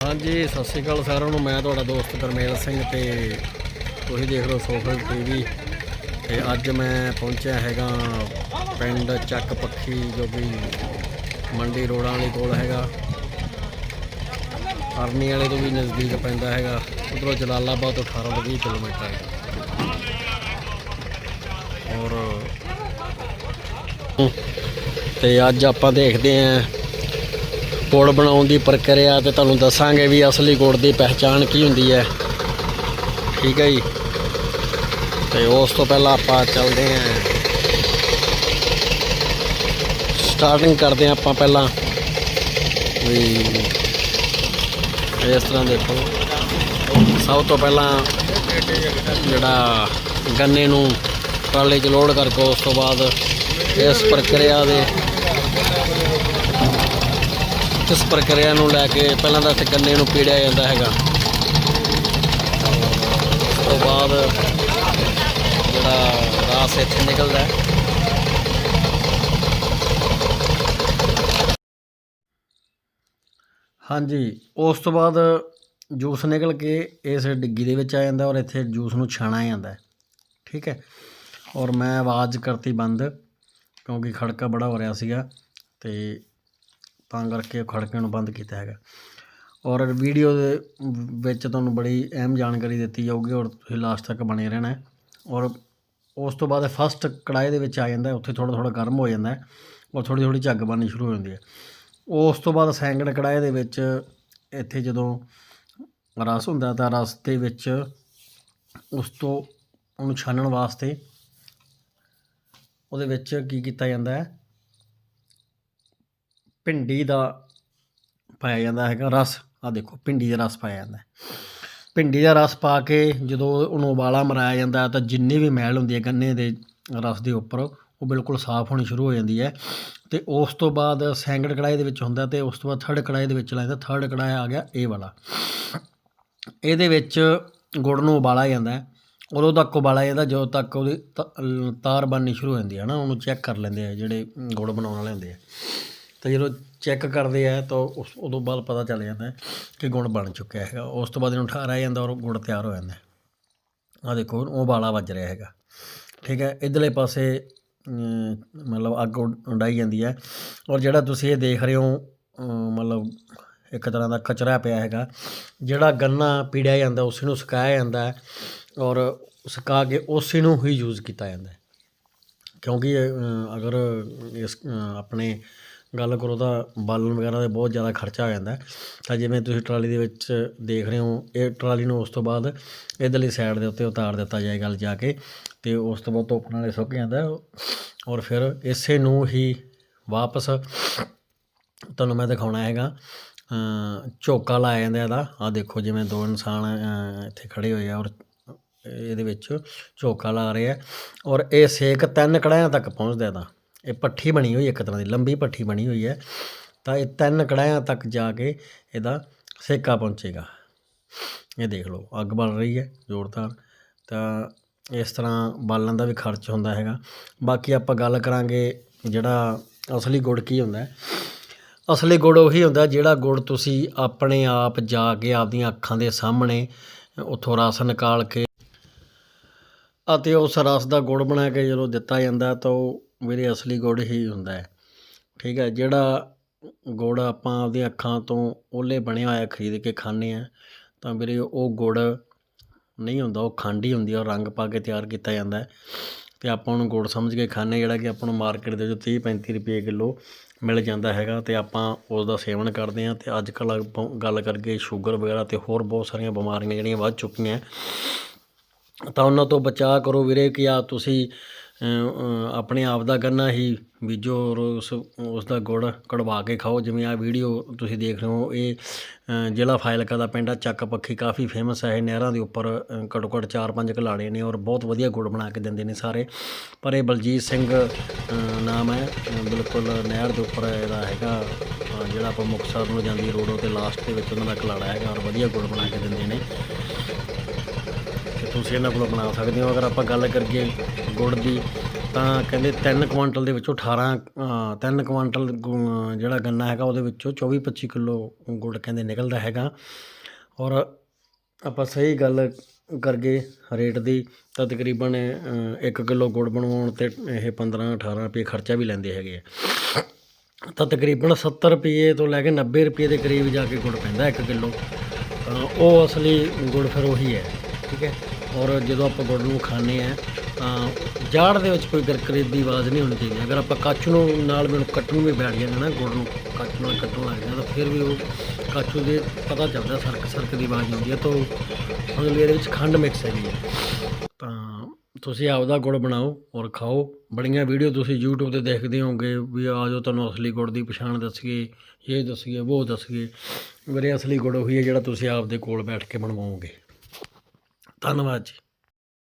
ਹਾਂਜੀ, ਸਤਿ ਸ਼੍ਰੀ ਅਕਾਲ ਸਾਰਿਆਂ ਨੂੰ। ਮੈਂ ਤੁਹਾਡਾ ਦੋਸਤ ਕਰਮੇਲ ਸਿੰਘ ਤੇ ਤੁਸੀਂ ਦੇਖ ਰਹੇ ਹੋ ਸੋਸ਼ਲ ਟੀਵੀ। ਤੇ ਅੱਜ ਮੈਂ ਪਹੁੰਚਿਆ ਹੈਗਾ ਪਿੰਡ ਚੱਕ ਪੱਖੀ, ਜੋ ਕਿ ਮੰਡੀ ਰੋਡਾਂ ਵਾਲੀ ਕੋਲ ਹੈਗਾ। ਅਰਨੀ ਵਾਲੇ ਤੋਂ ਵੀ ਨਜ਼ਦੀਕ ਪੈਂਦਾ ਹੈਗਾ। ਉਧਰੋਂ ਜਲਾਲਾਬਾਦ ਤੋਂ 18 ਤੋਂ 20 ਕਿਲੋਮੀਟਰ ਹੈਗਾ ਔਰ ਤੇ ਅੱਜ ਆਪਾਂ ਦੇਖਦੇ ਆਂ ਗੁੜ ਬਣਾਉਣ ਦੀ ਪ੍ਰਕਿਰਿਆ ਤੇ ਤੁਹਾਨੂੰ ਦੱਸਾਂਗੇ ਵੀ ਅਸਲੀ ਗੁੜ ਦੀ ਪਹਿਚਾਣ ਕੀ ਹੁੰਦੀ ਹੈ। ਠੀਕ ਹੈ ਜੀ। ਤੇ ਉਸ ਤੋਂ ਪਹਿਲਾਂ ਆਪਾਂ ਚੱਲਦੇ ਆਂ ਸਟਾਰਟਿੰਗ ਕਰਦੇ ਆਂ ਆਪਾਂ ਪਹਿਲਾਂ। ਵੀ ਇਸ ਤਰ੍ਹਾਂ ਦੇਖੋ। ਸਭ ਤੋਂ ਪਹਿਲਾਂ ਜਿਹੜਾ ਗੰਨੇ ਨੂੰ ਟਰਾਲੇ 'ਚ ਲੋਡ ਕਰਕੇ ਉਸ ਤੋਂ ਬਾਅਦ ਇਸ ਪ੍ਰਕਿਰਿਆ ਦੇ ਇਸ ਪ੍ਰਕਿਰਿਆ ਨੂੰ ਲੈ ਕੇ ਪਹਿਲਾਂ ਤਾਂ ਇੱਥੇ ਗੰਨੇ ਨੂੰ ਪੀੜਿਆ ਜਾਂਦਾ ਹੈਗਾ। ਉਸ ਤੋਂ ਬਾਅਦ ਜਿਹੜਾ ਰਾਸ ਇੱਥੇ ਨਿਕਲਦਾ ਹੈ। ਹਾਂਜੀ, ਉਸ ਤੋਂ ਬਾਅਦ ਜੂਸ ਨਿਕਲ ਕੇ ਇਸ ਡਿੱਗੀ ਦੇ ਵਿੱਚ ਆ ਜਾਂਦਾ ਔਰ ਇੱਥੇ ਜੂਸ ਨੂੰ ਛਾਣਾ ਜਾਂਦਾ ਠੀਕ ਹੈ। ਔਰ ਮੈਂ ਆਵਾਜ਼ ਕਰਤੀ ਬੰਦ ਕਿਉਂਕਿ ਖੜਕਾ ਬੜਾ ਹੋ ਰਿਹਾ ਸੀਗਾ ਤੇ ਤਾਂ ਕਰਕੇ ਖੜਕੇ ਨੂੰ ਬੰਦ ਕੀਤਾ ਹੈਗਾ। ਔਰ ਵੀਡੀਓ ਦੇ ਵਿੱਚ ਤੁਹਾਨੂੰ ਬੜੀ ਅਹਿਮ ਜਾਣਕਾਰੀ ਦਿੱਤੀ ਜਾਊਗੀ, ਔਰ ਤੁਸੀਂ ਲਾਸਟ ਤੱਕ ਬਣੇ ਰਹਿਣਾ ਔਰ ਉਸ ਤੋਂ ਬਾਅਦ ਫਸਟ ਕੜਾਈ ਦੇ ਵਿੱਚ ਆ ਜਾਂਦਾ ਉੱਥੇ ਥੋੜਾ ਥੋੜਾ ਗਰਮ ਹੋ ਜਾਂਦਾ ਔਰ ਥੋੜੀ ਥੋੜੀ ਝੱਗ ਬਣਨੀ ਸ਼ੁਰੂ ਹੋ ਜਾਂਦੀ ਹੈ। ਉਸ ਤੋਂ ਬਾਅਦ ਸੈਂਕੜ ਕੜਾਈ ਦੇ ਵਿੱਚ ਇੱਥੇ ਜਦੋਂ ਰਸ ਹੁੰਦਾ ਤਾਂ ਰਸ ਦੇ ਵਿੱਚ ਉਸ ਤੋਂ ਉਹਨੂੰ ਛਾਨਣ ਵਾਸਤੇ ਉਹਦੇ ਵਿੱਚ ਕੀ ਕੀਤਾ ਜਾਂਦਾ ਹੈ ਭਿੰਡੀ ਦਾ ਪਾਇਆ ਜਾਂਦਾ ਹੈਗਾ ਰਸ। ਆ ਦੇਖੋ, ਭਿੰਡੀ ਦਾ ਰਸ ਪਾਇਆ ਜਾਂਦਾ। ਭਿੰਡੀ ਦਾ ਰਸ ਪਾ ਕੇ ਜਦੋਂ ਉਹਨੂੰ ਉਬਾਲਾ ਮਰਾਇਆ ਜਾਂਦਾ ਤਾਂ ਜਿੰਨੀ ਵੀ ਮੈਲ ਹੁੰਦੀ ਹੈ ਗੰਨੇ ਦੇ ਰਸ ਦੇ ਉੱਪਰ, ਉਹ ਬਿਲਕੁਲ ਸਾਫ਼ ਹੋਣੀ ਸ਼ੁਰੂ ਹੋ ਜਾਂਦੀ ਹੈ। ਤੇ ਉਸ ਤੋਂ ਬਾਅਦ ਸੈਂਕੜ ਕੜਾਈ ਦੇ ਵਿੱਚ ਹੁੰਦਾ ਤੇ ਉਸ ਤੋਂ ਬਾਅਦ ਥਰਡ ਕੜਾਈ ਦੇ ਵਿੱਚ ਲਾਇਦਾ ਥਰਡ ਕੜਾਈ ਆ ਗਿਆ ਇਹ ਵਾਲਾ। ਇਹਦੇ ਵਿੱਚ ਗੁੜ ਨੂੰ ਉਬਾਲਾ ਜਾਂਦਾ ਹੈ। ਉਦੋਂ ਤੱਕ ਉਬਾਲਾ ਜਾਂਦਾ, ਜਦੋਂ ਤੱਕ ਉਹਦੀ ਤ- ਤਾਰ ਬਣਨੀ ਸ਼ੁਰੂ ਹੋ ਜਾਂਦੀ ਹੈ ਨਾ, ਉਹਨੂੰ ਚੈੱਕ ਕਰ ਲੈਂਦੇ ਆ ਜਿਹੜੇ ਗੁੜ ਬਣਾਉਣ ਵਾਲੇ ਹੁੰਦੇ ਆ। ਤਾਂ ਜਦੋਂ ਚੈੱਕ ਕਰਦੇ ਆ ਤਾਂ ਉਸ ਉਦੋਂ ਬਾਅਦ ਪਤਾ ਚੱਲ ਜਾਂਦਾ ਕਿ ਗੁੜ ਬਣ ਚੁੱਕਿਆ ਹੈਗਾ। ਉਸ ਤੋਂ ਬਾਅਦ ਇਹਨੂੰ ਠਾਰਿਆ ਜਾਂਦਾ ਔਰ ਗੁੜ ਤਿਆਰ ਹੋ ਜਾਂਦਾ ਆ ਦੇਖੋ ਉਹ ਉਬਾਲਾ ਵੱਜ ਰਿਹਾ ਹੈਗਾ। ਠੀਕ ਹੈ, ਇਧਰਲੇ ਪਾਸੇ ਮਤਲਬ ਅੱਗ ਉਡਾਈ ਜਾਂਦੀ ਹੈ ਔਰ ਜਿਹੜਾ ਤੁਸੀਂ ਇਹ ਦੇਖ ਰਹੇ ਹੋ ਮਤਲਬ ਇੱਕ ਤਰ੍ਹਾਂ ਦਾ ਕਚਰਾ ਪਿਆ ਹੈਗਾ, ਜਿਹੜਾ ਗੰਨਾ ਪੀੜਿਆ ਜਾਂਦਾ, ਉਸ ਨੂੰ ਸੁਕਾਇਆ ਜਾਂਦਾ ਔਰ ਸੁਕਾ ਕੇ ਉਸੇ ਨੂੰ ਹੀ ਯੂਜ਼ ਕੀਤਾ ਜਾਂਦਾ ਕਿਉਂਕਿ ਅਗਰ ਇਸ ਆਪਣੇ ਗੱਲ ਕਰੋ ਤਾਂ ਬਾਲਣ ਵਗੈਰਾ ਦੇ ਬਹੁਤ ਜ਼ਿਆਦਾ ਖਰਚਾ ਹੋ ਜਾਂਦਾ। ਤਾਂ ਜਿਵੇਂ ਤੁਸੀਂ ਟਰਾਲੀ ਦੇ ਵਿੱਚ ਦੇਖ ਰਹੇ ਹੋ, ਇਹ ਟਰਾਲੀ ਨੂੰ ਉਸ ਤੋਂ ਬਾਅਦ ਇਧਰਲੀ ਸਾਈਡ ਦੇ ਉੱਤੇ ਉਤਾਰ ਦਿੱਤਾ ਜਾਏਗਾ ਲਿਜਾ ਕੇ ਅਤੇ ਉਸ ਤੋਂ ਬਾਅਦ ਧੁੱਪ ਨਾਲੇ ਸੁੱਕ ਜਾਂਦਾ। ਔਰ ਫਿਰ ਇਸੇ ਨੂੰ ਹੀ ਵਾਪਸ ਤੁਹਾਨੂੰ ਮੈਂ ਦਿਖਾਉਣਾ ਹੈਗਾ। ਝੋਕਾ ਲਾਇਆ ਜਾਂਦਾ ਇਹਦਾ। ਆ ਦੇਖੋ ਜਿਵੇਂ ਦੋ ਇਨਸਾਨ ਇੱਥੇ ਖੜੇ ਹੋਏ ਆ ਔਰ ਇਹਦੇ ਵਿੱਚ ਝੋਕਾ ਲਾ ਰਹੇ ਆ। ਔਰ ਇਹ ਸੇਕ ਤਿੰਨ ਕੜਾਹਿਆਂ ਤੱਕ ਪਹੁੰਚਦਾ ਇਹਦਾ। ਇਹ ਪੱਠੀ ਬਣੀ ਹੋਈ ਇੱਕ ਤਰ੍ਹਾਂ ਦੀ, ਲੰਬੀ ਪੱਠੀ ਬਣੀ ਹੋਈ ਹੈ। ਤਾਂ ਇਹ ਤਿੰਨ ਕੜਾਹਿਆਂ ਤੱਕ ਜਾ ਕੇ ਇਹਦਾ ਸੇਕਾ ਪਹੁੰਚੇਗਾ। ਇਹ ਦੇਖ ਲਓ, ਅੱਗ ਬਲ ਰਹੀ ਹੈ, ਜ਼ੋਰਦਾਰ। ਤਾਂ ਇਸ ਤਰ੍ਹਾਂ ਬਾਲਣ ਦਾ ਵੀ ਖਰਚ ਹੁੰਦਾ ਹੈਗਾ। ਬਾਕੀ ਆਪਾਂ ਗੱਲ ਕਰਾਂਗੇ ਜਿਹੜਾ ਅਸਲੀ ਗੁੜ ਕੀ ਹੁੰਦਾ ਹੈ। ਅਸਲੀ ਗੁੜ ਉਹੀ ਹੁੰਦਾ ਜਿਹੜਾ ਗੁੜ ਤੁਸੀਂ ਆਪਣੇ ਆਪ ਜਾ ਕੇ ਆਪਦੀਆਂ ਅੱਖਾਂ ਦੇ ਸਾਹਮਣੇ ਉੱਥੋਂ ਰਸ ਨਿਕਾਲ ਕੇ ਅਤੇ ਉਸ ਰਸ ਦਾ ਗੁੜ ਬਣਾ ਕੇ ਜਦੋਂ ਦਿੱਤਾ ਜਾਂਦਾ ਤਾਂ ਉਹ ਵੀਰੇ ਅਸਲੀ ਗੁੜ ਹੀ ਹੁੰਦਾ ਹੈ। ਠੀਕ ਹੈ, ਜਿਹੜਾ ਗੁੜ ਆਪਾਂ ਆਪਦੀਆਂ ਅੱਖਾਂ ਤੋਂ ਉਹਲੇ ਬਣਿਆ ਹੋਇਆ ਖਰੀਦ ਕੇ ਖਾਂਦੇ ਆ ਤਾਂ ਵੀਰੇ ਉਹ ਗੁੜ ਨਹੀਂ ਹੁੰਦਾ, ਉਹ ਖੰਡ ਹੀ ਹੁੰਦੀ ਆ ਉਹ ਰੰਗ ਪਾ ਕੇ ਤਿਆਰ ਕੀਤਾ ਜਾਂਦਾ ਹੈ। ਤੇ ਆਪਾਂ ਉਹਨੂੰ ਗੁੜ ਸਮਝ ਕੇ ਖਾਂਦੇ ਜਿਹੜਾ ਕਿ ਆਪਾਂ ਨੂੰ ਮਾਰਕੀਟ ਦੇ ਵਿੱਚ 30 35 ਰੁਪਏ ਕਿਲੋ ਮਿਲ ਜਾਂਦਾ ਹੈਗਾ ਤੇ ਆਪਾਂ ਉਸ ਦਾ ਸੇਵਨ ਕਰਦੇ ਹਾਂ। ਤੇ ਅੱਜ ਕੱਲ੍ਹ ਆਪਾਂ ਗੱਲ ਕਰਕੇ ਸ਼ੂਗਰ ਵਗੈਰਾ ਤੇ ਹੋਰ ਬਹੁਤ ਸਾਰੀਆਂ ਬਿਮਾਰੀਆਂ ਜਿਹੜੀਆਂ ਵੱਧ ਚੁੱਕੀਆਂ ਤਾਂ ਉਹਨਾਂ ਤੋਂ ਬਚਾਅ ਕਰੋ ਵੀਰੇ ਕਿ ਆ ਤੁਸੀਂ ਆਪਣੇ ਆਪ ਦਾ ਗੰਨਾ ਹੀ ਬੀਜੋ ਔਰ ਉਸ ਉਸ ਦਾ ਗੁੜ ਕਢਵਾ ਕੇ ਖਾਓ। ਜਿਵੇਂ ਆਹ ਵੀਡੀਓ ਤੁਸੀਂ ਦੇਖ ਰਹੇ ਹੋ, ਇਹ ਜ਼ਿਲ੍ਹਾ ਫਾਜ਼ਿਲਕਾ ਦਾ ਪਿੰਡ ਆ। ਚੱਕ ਪੱਖੀ ਕਾਫੀ ਫੇਮਸ ਹੈ ਇਹ ਨਹਿਰਾਂ ਦੇ ਉੱਪਰ ਘੱਟੋ ਘੱਟ ਚਾਰ ਪੰਜ ਘਲਾੜੇ ਨੇ ਔਰ ਬਹੁਤ ਵਧੀਆ ਗੁੜ ਬਣਾ ਕੇ ਦਿੰਦੇ ਨੇ ਸਾਰੇ। ਪਰ ਇਹ ਬਲਜੀਤ ਸਿੰਘ ਨਾਮ ਹੈ ਬਿਲਕੁਲ ਨਹਿਰ ਦੇ ਉੱਪਰ ਇਹਦਾ ਹੈਗਾ ਜਿਹੜਾ ਆਪਾਂ ਮੁਕਤਸਰ ਨੂੰ ਜਾਂਦੀ ਰੋਡ ਤੇ ਲਾਸਟ ਦੇ ਵਿੱਚ ਉਹਨਾਂ ਦਾ ਘਲਾੜਾ ਹੈਗਾ ਔਰ ਵਧੀਆ ਗੁੜ ਬਣਾ ਕੇ ਦਿੰਦੇ ਨੇ। ਤੁਸੀਂ ਇਹਨਾਂ ਕੋਲੋਂ ਬਣਾ ਸਕਦੇ ਹੋ। ਅਗਰ ਆਪਾਂ ਗੱਲ ਕਰੀਏ ਗੁੜ ਦੀ ਤਾਂ ਕਹਿੰਦੇ 3 ਕੁਆਂਟਲ ਦੇ ਵਿੱਚੋਂ 18 ਅ, ਤਿੰਨ ਕੁਆਂਟਲ ਗੁ- ਜਿਹੜਾ ਗੰਨਾ ਹੈਗਾ ਉਹਦੇ ਵਿੱਚੋਂ 24 25 ਕਿਲੋ ਗੁੜ ਕਹਿੰਦੇ ਨਿਕਲਦਾ ਹੈਗਾ। ਔਰ ਆਪਾਂ ਸਹੀ ਗੱਲ ਕਰਗੇ ਰੇਟ ਦੀ ਤਾਂ ਤਕਰੀਬਨ 1 ਕਿਲੋ ਗੁੜ ਬਣਵਾਉਣ ਤੇ ਇਹ 15 18 ਰੁਪਏ ਖਰਚਾ ਵੀ ਲੈਂਦੇ ਹੈਗੇ ਆ। ਤਾਂ ਤਕਰੀਬਨ 70 ਰੁਪਏ ਤੋਂ ਲੈ ਕੇ 90 ਰੁਪਏ ਦੇ ਕਰੀਬ ਜਾ ਕੇ ਗੁੜ ਪੈਂਦਾ 1 ਕਿਲੋ। ਉਹ ਅਸਲੀ ਗੁੜ ਫਿਰ ਉਹੀ ਹੈ ਠੀਕ ਹੈ। ਔਰ ਜਦੋਂ ਆਪਾਂ ਗੁੜ ਨੂੰ ਖਾਂਦੇ ਆ ਤਾਂ ਜਾੜ ਦੇ ਵਿੱਚ ਕੋਈ ਗਰਕਰੇ ਦੀ ਆਵਾਜ਼ ਨਹੀਂ ਹੋਣੀ ਚਾਹੀਦੀ। ਅਗਰ ਆਪਾਂ ਕੱਚ ਨੂੰ ਨਾਲ ਮੈਨੂੰ ਕੱਟ ਨੂੰ ਵੀ ਬੈਠ ਜਾਂਦੇ ਨਾ, ਗੁੜ ਨੂੰ ਕੱਚ ਨਾਲ ਕੱਟਣ ਲੱਗ ਜਾਂਦਾ, ਤਾਂ ਫਿਰ ਵੀ ਉਹ ਕਾਚੂ ਦੇ ਪਤਾ ਚੱਲਦਾ, ਸਰਕ ਸਰਕ ਦੀ ਆਵਾਜ਼ ਆਉਂਦੀ ਹੈ, ਤਾਂ ਉਹ ਸਮਝ ਇਹਦੇ ਵਿੱਚ ਖੰਡ ਮਿਕਸ ਹੈਗੀ ਹੈ। ਤਾਂ ਤੁਸੀਂ ਆਪਦਾ ਗੁੜ ਬਣਾਓ ਔਰ ਖਾਓ। ਬੜੀਆਂ ਵੀਡੀਓ ਤੁਸੀਂ YouTube ਤੇ ਦੇਖਦੇ ਹੋਗੇ ਵੀ ਆ ਜੋ ਤੁਹਾਨੂੰ ਅਸਲੀ ਗੁੜ ਦੀ ਪਛਾਣ ਦੱਸੀਏ, ਇਹ ਦੱਸੀਏ, ਉਹ ਦੱਸੀਏ। ਮੇਰੇ ਅਸਲੀ ਗੁੜ ਉਹੀ ਹੈ ਜਿਹੜਾ ਤੁਸੀਂ ਆਪਦੇ ਕੋਲ ਬੈਠ ਕੇ ਬਣਵਾਓਗੇ। ਧੰਨਵਾਦ ਜੀ।